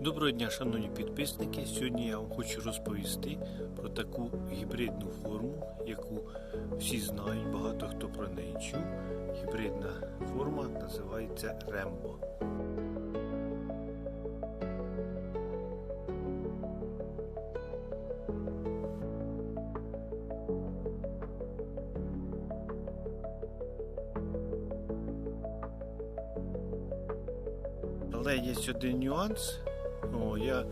Доброго дня, шановні підписники. Сьогодні я вам хочу розповісти про таку гібридну форму, яку всі знають, багато хто про неї чув. Гібридна форма називається Рембо. Але є один нюанс. О, я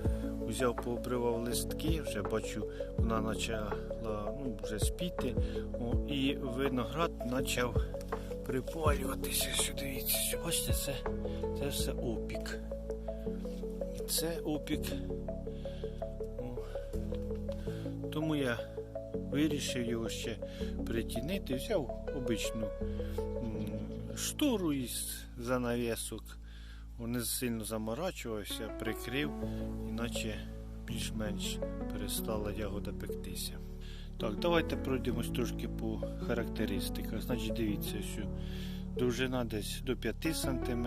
взяв, пообривав листки, вже бачу, вона почала ну, вже спіти. О, і виноград почав припалюватися. Що бачите, це, це все опік. Це опік. О. Тому я вирішив його ще притінити. Взяв обичну м, штору із занавісок. Не сильно заморачувався, прикрив, іначе більш-менш перестала ягода пектися. Так, давайте пройдемось трошки по характеристиках. Значить, дивіться, що довжина десь до 5 см.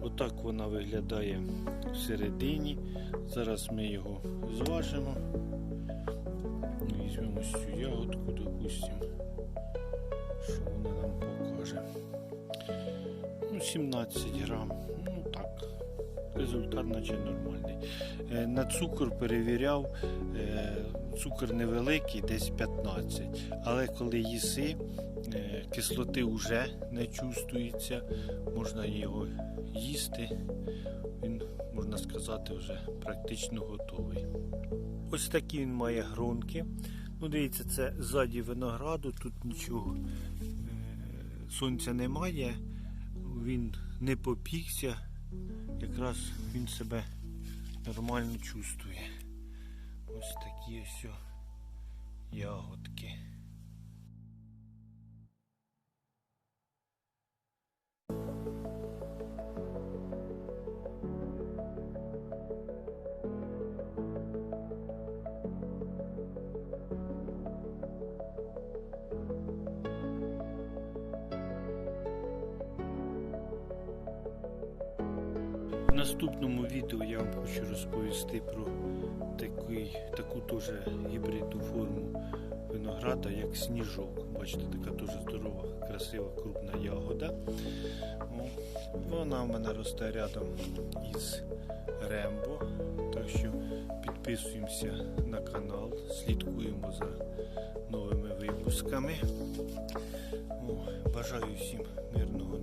Отак вона виглядає всередині. Зараз ми його зважимо. Візьмемо цю ягодку, допустимо, що вона нам покаже. Ну, 17 грам. Ну так, результат наче нормальний. Е, На цукор перевіряв, е, цукор невеликий, десь 15. Але коли їси, е, кислоти вже не чувствується, можна його їсти. Він, можна сказати, вже практично готовий. Ось такі він має гронки. Ну, дивіться, це ззаді винограду, тут нічого сонця немає він не попікся, якраз він себе нормально чувствує. Ось такі ось ягодки. В наступному відео я вам хочу розповісти про такий, таку теж гібридну форму винограда, як сніжок. Бачите, така дуже здорова, красива, крупна ягода. Вона в мене росте рядом із Рембо. Так що підписуємося на канал, слідкуємо за новими випусками. Бажаю всім мирного.